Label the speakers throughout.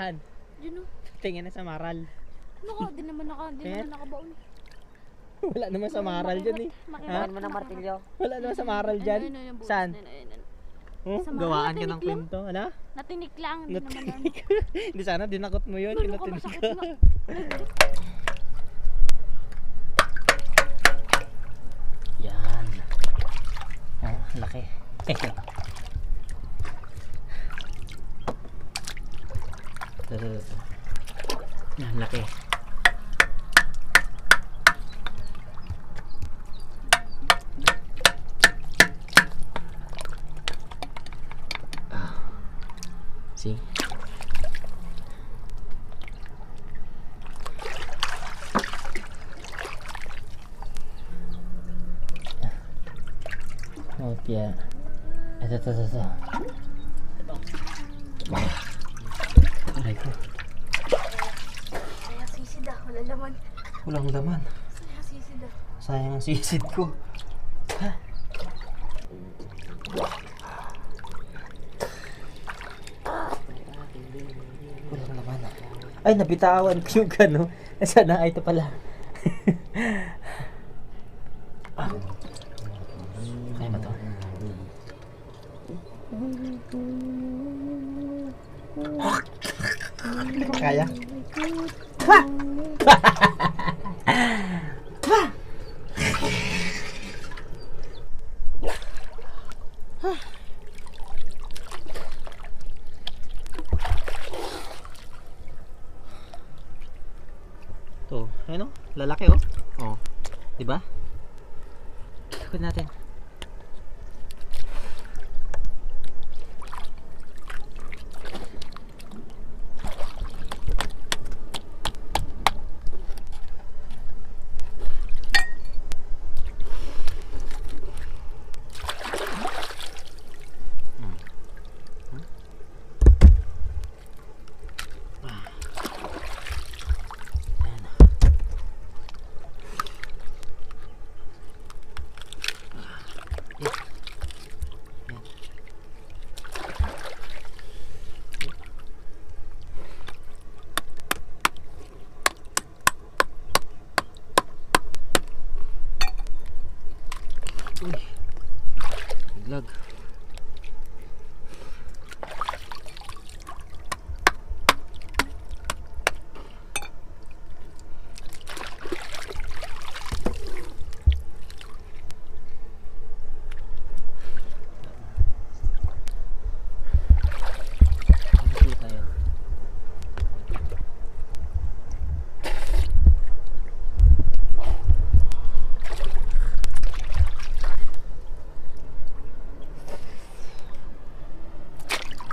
Speaker 1: Saan?
Speaker 2: Yun o.
Speaker 1: Tingin na sa maral.
Speaker 2: Naka, di naman naka, di
Speaker 1: Eh?
Speaker 2: naman nakabaon.
Speaker 1: Wala naman sa maral dyan eh.
Speaker 2: Makibat
Speaker 3: mo ng martilyo.
Speaker 1: Wala naman sa maral dyan.
Speaker 2: Ayun, yung butas
Speaker 1: Saan? Oh,
Speaker 2: Sa
Speaker 1: gawaan ka ng kwento. Wala?
Speaker 2: Natinik lang, ano.
Speaker 1: Natinik. Hindi sana dinakot mo yun.
Speaker 2: Ganun ka
Speaker 1: Kinatinik
Speaker 2: masakit
Speaker 1: ka.
Speaker 2: na.
Speaker 1: Yan. Oh, laki. Ito, ito, ito. Yan, laki. Ah. See? Oh, tiya. Ito, ito, ito, ito. Aray ko.
Speaker 2: Kaya sisid ah, wala laman.
Speaker 1: Walang laman. Sayang ang sisid ko. Ha? Walang laman. Ay, nabitawan ko yung gano. Sana, ito pala. ah. Kaya ba to? Hindi ko kaya. To, ayun oh, lalaki oh. Oh. 'Di ba? Ikot natin. Uy. Biglag. Ano tayo?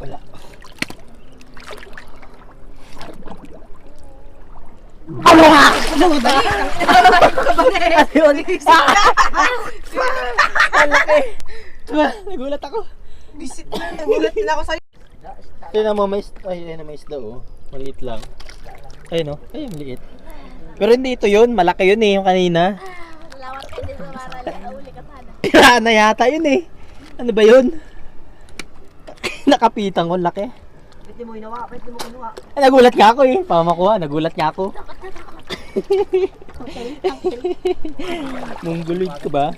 Speaker 1: Wala. Ayun. Ang laki. Nagulat ako.
Speaker 3: Bisit na, nagulat nila ako sa'yo.
Speaker 1: Tingnan mo, may, is- ay, ayun, may isda oh. Maliit lang. Ayun oh, ay, maliit.
Speaker 4: Pero hindi ito yun. Malaki yun eh, yung kanina.
Speaker 2: Malawat ka din sa maral. Nauli ka sana.
Speaker 4: Tira na yata yun eh. Ano ba yun? Nakapitan ko, laki.
Speaker 5: Pwede mo inawa, pwede mo kinuha.
Speaker 4: Eh, nagulat nga ako eh. Pamakuha, nagulat nga ako. Mongoloid ka ba?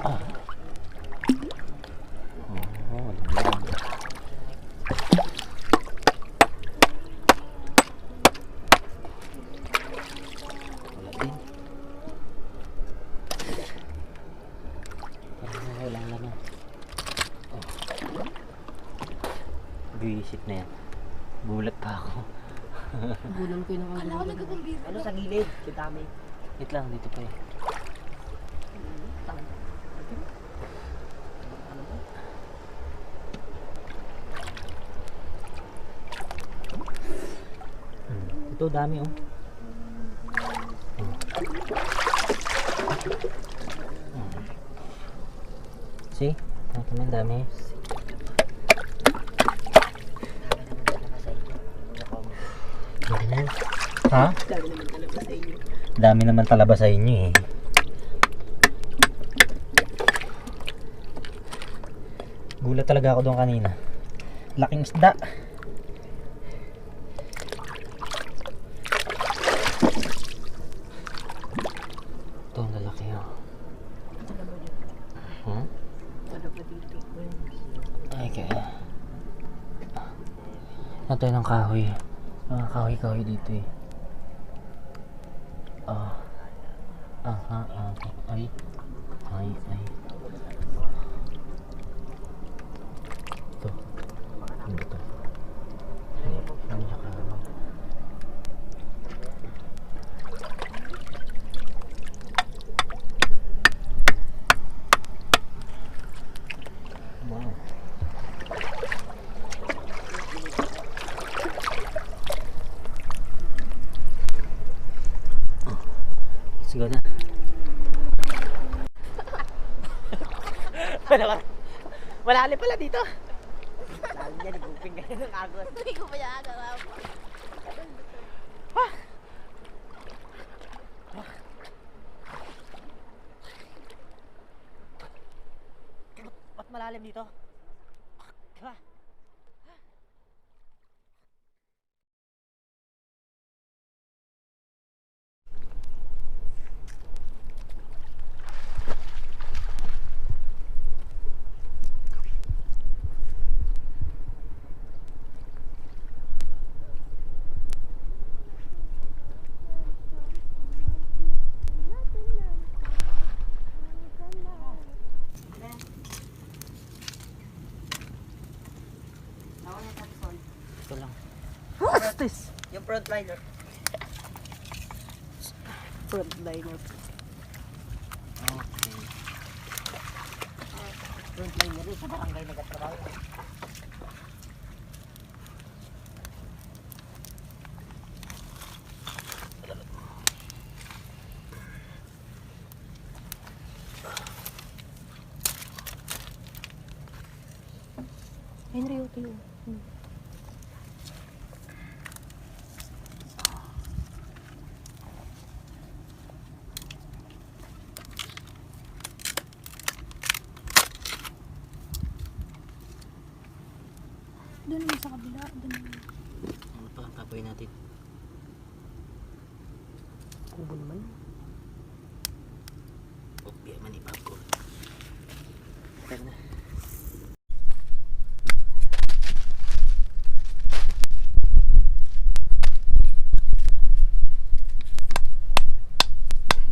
Speaker 4: Ah. Oh. Visit na yan. Gulat pa ako.
Speaker 5: Gulan ko yung
Speaker 2: Kala ko.
Speaker 5: Ano sa gilid? Kitami.
Speaker 4: Wait lang, dito pa eh. Hmm, Ito dami oh. Hmm. Hmm. See? Ganun. Ha?
Speaker 5: Dami naman talaga sa inyo.
Speaker 4: Dami naman talaba sa inyo eh. Gulat talaga ako doon kanina. Laking isda. Ito ang lalaki oh. Hmm? Ay kaya. Tayo ng kahoy? Mga kahoy-kahoy dito eh. Ah. Aha, ah. Ay. Ay, ay. Ito. Ano ba ito? Ay, ano siya kahoy? Wow. Let's go na. Wala Malali pala dito.
Speaker 5: Lalo niya, naguping ka ng agos.
Speaker 2: Hindi ko pa yan alam.
Speaker 4: Ba't malalim dito? Diba?
Speaker 5: Ako na sa son.
Speaker 4: Ito lang.
Speaker 5: Yung frontliner. Frontliner.
Speaker 4: Okay.
Speaker 5: Frontliner sa barangay nagkatrabaho.
Speaker 2: Henry, ito yun. Doon naman sa kabila. Doon naman.
Speaker 4: Ano pa? Tapoy natin.
Speaker 5: Kubo naman.
Speaker 4: Oh, biya man ipag ko. Tara na.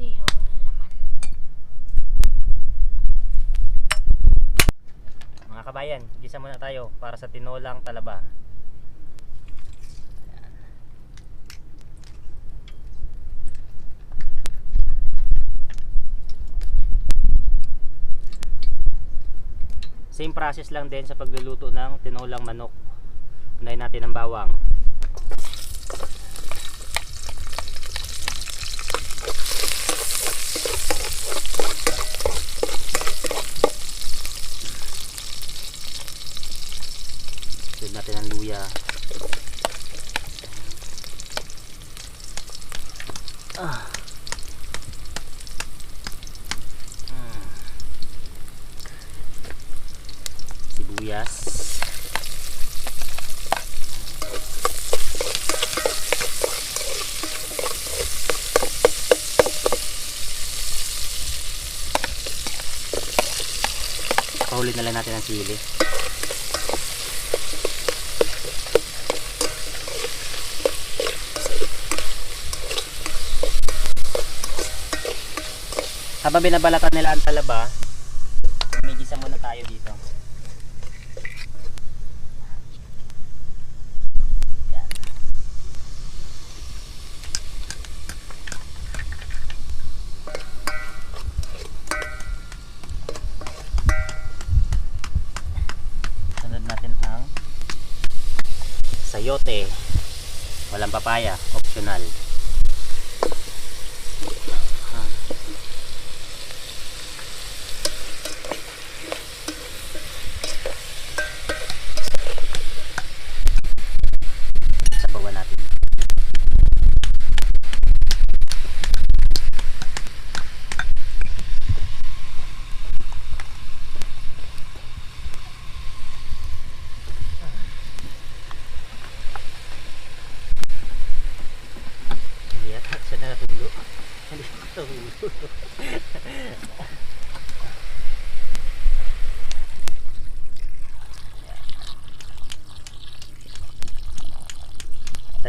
Speaker 2: Ayaw, wala naman.
Speaker 4: Mga gisa muna tayo para sa tinolang talaba. Same process lang din sa pagluluto ng tinolang manok. Unahin natin ang bawang. Sunod natin ang luya. Ah. Mm. Sibuyas. Pahuli na lang natin ang sili. Habang binabalatan nila ang talaba, papaya,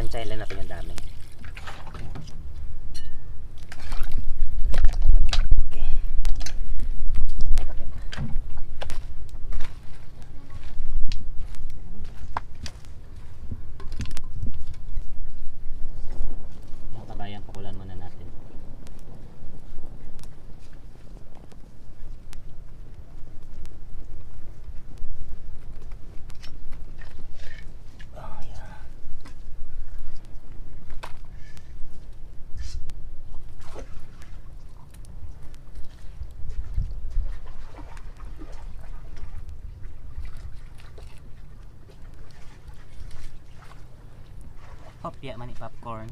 Speaker 4: Tansyahin lang natin yung dami. Okay. Ay, kapit. Mga kabayan, pakulan muna natin. Oh, yeah. Popya man ni popcorn.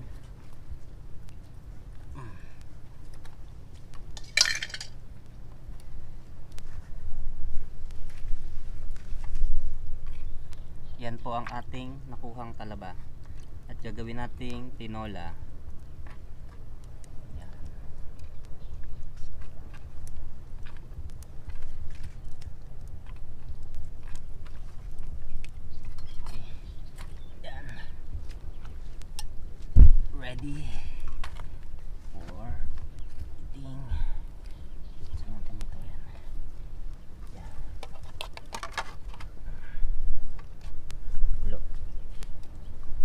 Speaker 4: Yan po ang ating nakuhang talaba. At gagawin nating tinola. Yan. Okay. Yan. Ready for eating. Saan natin ito yan? Yan. Ulo.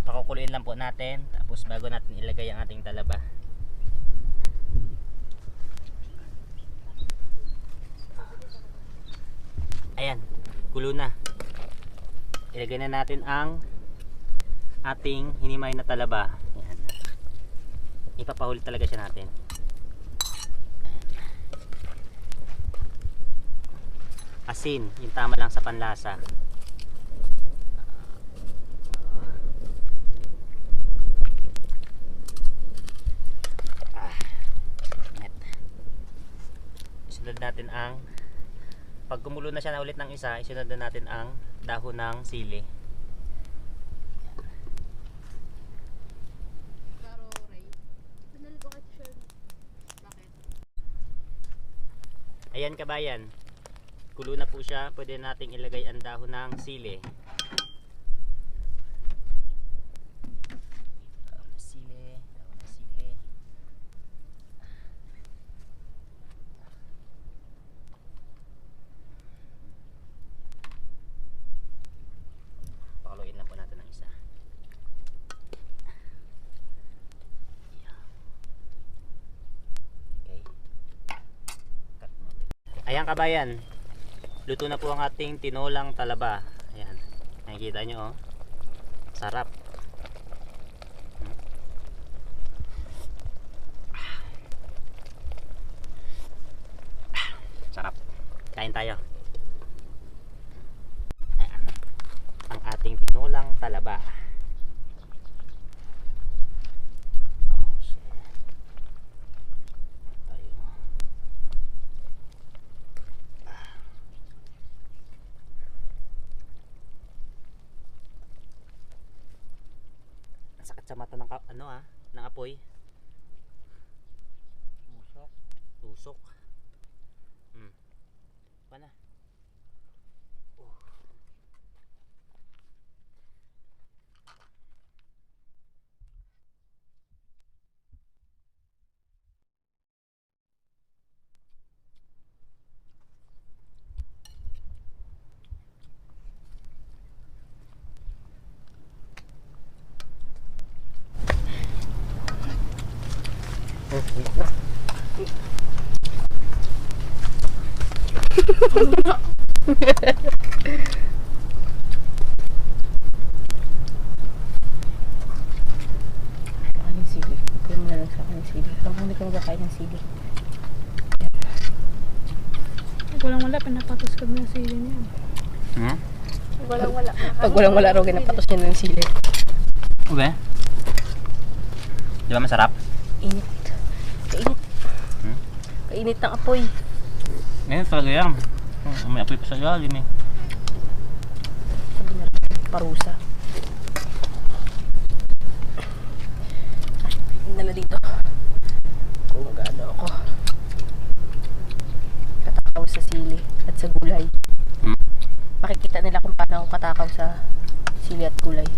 Speaker 4: Pakukuluin lang po natin tapos bago natin ilagay ang ating talaba. Ayan, kulo na. Ilagay na natin ang ating hinimay na talaba. Ipapahuli talaga siya natin. Asin, yung tama lang sa panlasa. Isunod natin ang pag kumulo na siya na ulit ng isa, isunod na natin ang dahon ng sili. Ayan kabayan. Kulo na po siya. Pwede nating ilagay ang dahon ng sili. Dahon ng sili. Dahon ng sili. Pakuloyin lang po natin ng isa. Okay. Cut mo din. Ayan kabayan. Luto na po ang ating tinolang talaba. Ayan. Nakikita nyo oh. Sarap. Sarap. Kain tayo. Ayan. Ang ating tinolang talaba. Oh, shit. Mata ng ka- ano ah, ng apoy.
Speaker 5: Musok.
Speaker 4: Tusok. Hmm. Pa na.
Speaker 5: Yung sili? Ikaw mo na lang sa akin yung sili. Alam ko hindi ka magkakain ng sili.
Speaker 2: Walang wala, pinapatos ka ng sili niya.
Speaker 4: Hmm?
Speaker 2: Walang wala.
Speaker 5: Pag walang wala raw, ginapatos niya ng sili.
Speaker 4: Ube. Di ba masarap?
Speaker 5: Init. Kainit.
Speaker 4: Hmm?
Speaker 5: Kainit ng apoy.
Speaker 4: Ngayon talaga yan. Hmm, may apoy pa sa lalim eh.
Speaker 5: Sabi na rin, parusa. Tingnan na dito. Kung gaano ako. Katakaw sa sili at sa gulay.
Speaker 4: Hmm?
Speaker 5: Makikita nila kung paano ako katakaw sa sili at gulay.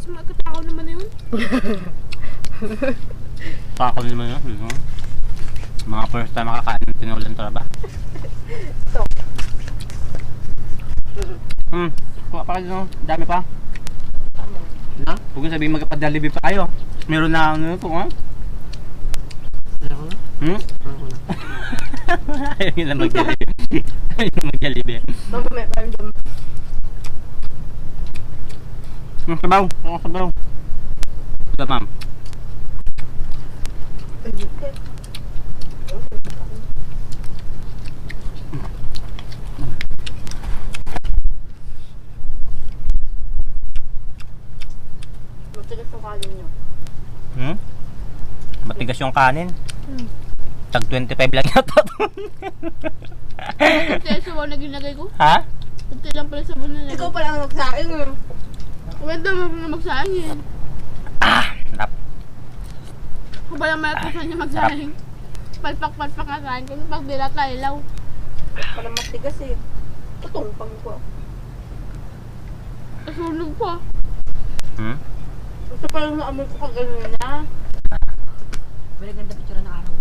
Speaker 2: Sa mga katakaw naman na yun.
Speaker 4: Takol naman yun. Mga first time makakain ng tinulang talaba.
Speaker 5: Ito.
Speaker 4: Hmm. Kuha pa kayo. Dami pa. Na? Huwag nyo sabihin magkapadalibi pa kayo. Meron na ano po ha?
Speaker 5: Ano na?
Speaker 4: Hmm?
Speaker 5: Ano na?
Speaker 4: Ayaw nila magdalibi. Ayaw nila magdalibi.
Speaker 5: Mamaya, parang dyan.
Speaker 4: Ang sabaw. Ang sabaw. Ito ma'am.
Speaker 5: Matigas yung kanin nyo.
Speaker 4: Hmm? Yung kanin.
Speaker 2: Hmm.
Speaker 4: Tag 25 lang yata.
Speaker 2: Kunti ang sabaw na ginagay ko.
Speaker 4: ha?
Speaker 2: Kunti lang pala sabaw na
Speaker 5: Ikaw pala ang nagsaing eh.
Speaker 2: Kwento mo na magsaing yun.
Speaker 4: Sarap.
Speaker 2: Kung ba naman natin niya magsaing. Palpak-palpak nga saing ko. Pag dilat na ilaw.
Speaker 5: Pala matigas eh. Tutong pang ko.
Speaker 2: Nasunog pa.
Speaker 4: Hmm?
Speaker 5: Ito pala naamoy ko kagano'n na. Very ganda picture ng araw.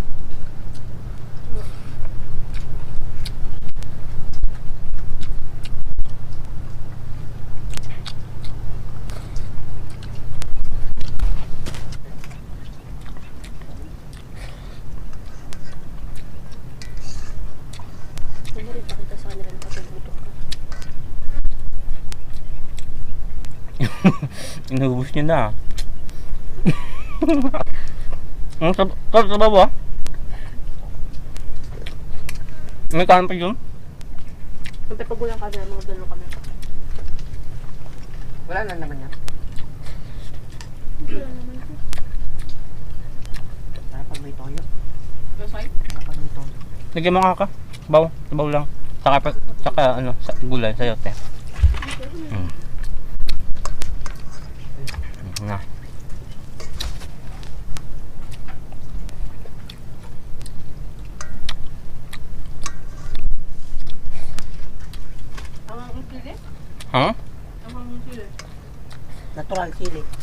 Speaker 4: Inubos nyo na. Ang sab sab sabaw ah. May pa yun?
Speaker 5: Siyempre pag walang camera, mga dalawa kami. Wala na naman yan.
Speaker 2: Wala naman ko.
Speaker 5: Para pag may toyo.
Speaker 2: Gasay?
Speaker 5: Para pag may toyo.
Speaker 4: Lagyan mo nga ka. Sabaw. Sabaw lang. Saka, saka ano, sa gulay, sayote. Mm, Na.
Speaker 2: Ang ang
Speaker 5: sili?